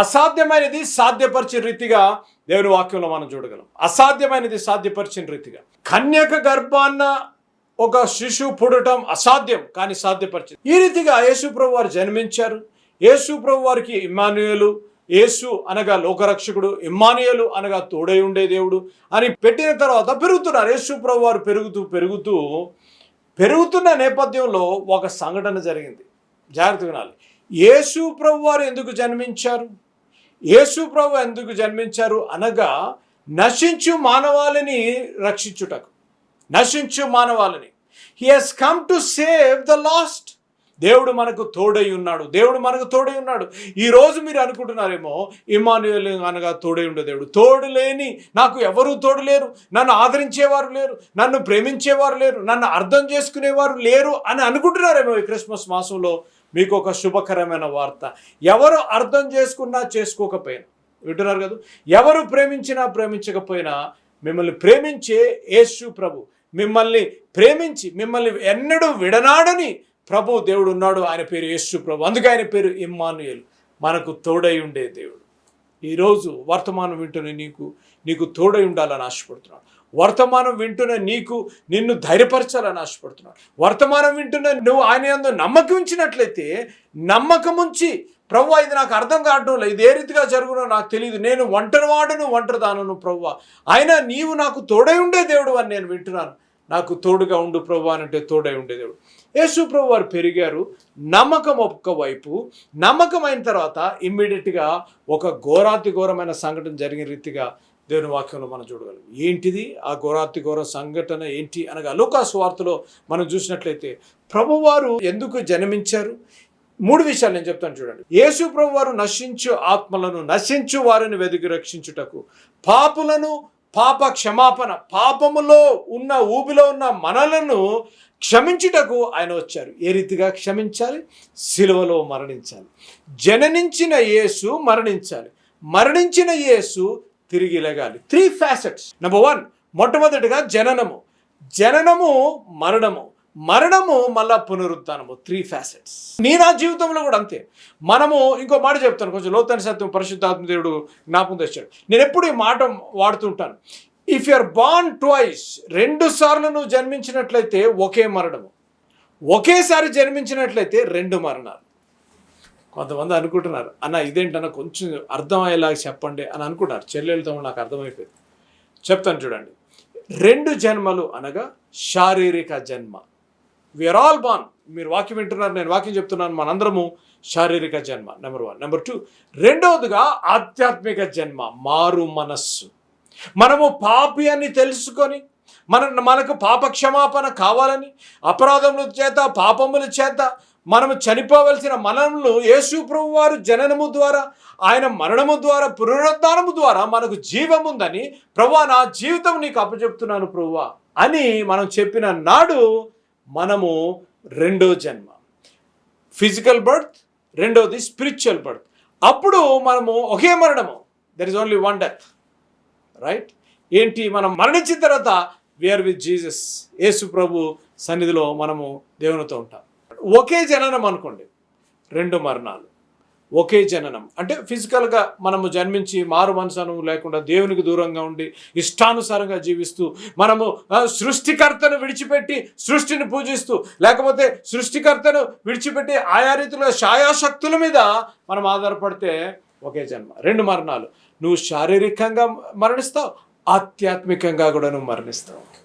అసాధ్యమైనది సాధ్యపరిచిన రీతిగా దేవుని వాక్యంలో మనం చూడగలం. అసాధ్యమైనది సాధ్యపరిచిన రీతిగా. కన్యక గర్భాన్న ఒక శిశువు పుడటం అసాధ్యం కానీ సాధ్యపరిచింది. ఈ రీతిగా యేసు ప్రభు వారు జన్మించారు. యేసు ప్రభు వారికి ఇమ్మానుయేలు యేసు అనగా లోకరక్షకుడు ఇమ్మానుయేలు అనగా తోడై ఉండే దేవుడు అని పెట్టిన తర్వాత పెరుగుతున్నారు. యేసు ప్రభు వారు పెరుగుతూ పెరుగుతూ పెరుగుతున్న నేపథ్యంలో ఒక సంఘటన జరిగింది. జాగ్రత్త వినాలి. యేసు ప్రభు వారు ఎందుకు జన్మించారు? యేసు ప్రభు ఎందుకు జన్మించారు అనగా నశించు మానవాళిని రక్షించుటకు. నశించు మానవాళిని. He has come to save the lost దేవుడు మనకు తోడై ఉన్నాడు. దేవుడు మనకు తోడై ఉన్నాడు. ఈరోజు మీరు అనుకుంటున్నారేమో ఇమానుయల్ అనగా తోడై ఉండే దేవుడు. తోడు లేని నాకు ఎవరూ తోడు లేరు. నన్ను ఆదరించేవారు లేరు. నన్ను ప్రేమించేవారు లేరు. నన్ను అర్థం చేసుకునేవారు లేరు అని అనుకుంటున్నారేమో ఈ క్రిస్మస్ మాసంలో మీకు ఒక శుభకరమైన వార్త. ఎవరు అర్థం చేసుకున్నా చేసుకోకపోయినా వింటున్నారు కదా? ఎవరు ప్రేమించినా ప్రేమించకపోయినా మిమ్మల్ని ప్రేమించే యేసు ప్రభు మిమ్మల్ని ప్రేమించి మిమ్మల్ని ఎన్నడూ విడనాడని ప్రభు దేవుడు ఉన్నాడు ఆయన పేరు యేసు ప్రభు. అందుకే ఆయన పేరు ఇమ్మానుయేలు. మనకు తోడై ఉండే దేవుడు. ఈరోజు వర్తమానం వింటూనే నీకు నీకు తోడై ఉండాలని ఆశపడుతున్నాడు. వర్తమానం వింటున్న నీకు నిన్ను ధైర్యపరచాలని ఆశపడుతున్నాడు. వర్తమానం వింటున్న నువ్వు ఆయన ఎందు నమ్మకం ఉంచినట్లయితే నమ్మకం ఉంచి ప్రభు ఇది నాకు అర్థం కావడం లేదు. ఇది ఏ రీతిగా జరుగునో నాకు తెలియదు నేను ఒంటరి వాడును ఒంటరి దానను ప్రభు. ఆయన నీవు నాకు తోడై ఉండే దేవుడు అని నేను వింటున్నాను. నాకు తోడుగా ఉండు ప్రభు అని అంటే తోడై ఉండే దేవుడు. యేసుప్రభు వారు పెరిగారు. నమ్మకం ఒక వైపు నమ్మకం అయిన తర్వాత ఇమ్మీడియట్గా ఒక ఘోరాతి ఘోరమైన సంఘటన జరిగిన రీతిగా దేవుని వాక్యంలో మనం చూడగలం. ఏంటిది? ఆ ఘోరాతి ఘోర సంఘటన ఏంటి అనగా లూకాసు వార్తలో మనం చూసినట్లయితే ప్రభువారు ఎందుకు జన్మించారు? మూడు విషయాలు నేను చెప్తాను చూడండి. యేసు ప్రభు వారు నశించు ఆత్మలను నశించు వారిని వెతికి రక్షించుటకు పాపులను పాప క్షమాపణ పాపములో ఉన్న ఊబిలో ఉన్న మనలను క్షమించుటకు ఆయన వచ్చారు. ఏ రీతిగా క్షమించాలి? సిలువలో మరణించాలి. జననించిన యేసు మరణించాలి. మరణించిన యేసు తిరిగి లెగాలి. త్రీ ఫ్యాసెట్స్ నెంబర్ వన్ మొట్టమొదటిగా జననము. జననము మరణము. మరణము మళ్ళా పునరుత్నము త్రీ ఫ్యాసెట్స్ నీ నా జీవితంలో కూడా అంతే. మనము ఇంకో మాట చెప్తాను. కొంచెం లోతైన సత్యం పరిశుద్ధాత్మ దేవుడు జ్ఞాపకం తెచ్చాడు. నేను ఎప్పుడు ఈ మాట వాడుతుంటాను if you are born twice రెండు సార్లు నువ్వు జన్మించినట్లయితే ఒకే మరణము. ఒకేసారి జన్మించినట్లయితే రెండు మరణాలు. కొంతమంది అనుకుంటున్నారు అన్న ఇదేంటన్న కొంచెం అర్థమయ్యేలాగా చెప్పండి అని అనుకుంటారు. చెల్లెలతో నాకు అర్థమైపోయింది. చెప్తాను చూడండి. రెండు జన్మలు అనగా శారీరక జన్మ. విఆర్ ఆల్ బాన్ మీరు వాక్యం వింటున్నారు నేను వాక్యం చెప్తున్నాను మనందరము శారీరక జన్మ. నెంబర్ వన్ నెంబర్ టూ రెండవదిగా ఆధ్యాత్మిక జన్మ మారు మనస్సు. మనము పాపి అని తెలుసుకొని మన మనకు పాప క్షమాపణ కావాలని అపరాధముల చేత పాపముల చేత మనము చనిపోవలసిన మనములు యేసు ప్రభు వారు జననము ద్వారా ఆయన మరణము ద్వారా పునరుద్ధానము ద్వారా మనకు జీవం ఉందని ప్రభు నా జీవితం నీకు అప్పచెప్తున్నాను ప్రభువా అని మనం చెప్పిన నాడు మనము రెండో జన్మ. ఫిజికల్ బర్త్ రెండోది స్పిరిచువల్ బర్త్ అప్పుడు మనము ఒకే మరణము. There is only one death right ఏంటి మనం మరణించిన తర్వాత వేర్ విత్ జీసస్ యేసు ప్రభు సన్నిధిలో మనము దేవునితో ఉంటాం. ఒకే జననం అనుకోండి. రెండు మరణాలు. ఒకే జననం. అంటే ఫిజికల్గా మనము జన్మించి మారు మనసను లేకుండా దేవునికి దూరంగా ఉండి ఇష్టానుసారంగా జీవిస్తూ మనము సృష్టికర్తను విడిచిపెట్టి సృష్టిని పూజిస్తూ లేకపోతే సృష్టికర్తను విడిచిపెట్టి ఆయా రీతిలో ఛాయాశక్తుల మీద మనం ఆధారపడితే ఒకే జన్మ. రెండు మరణాలు. నువ్వు శారీరకంగా మరణిస్తావు ఆధ్యాత్మికంగా కూడా నువ్వు మరణిస్తావు.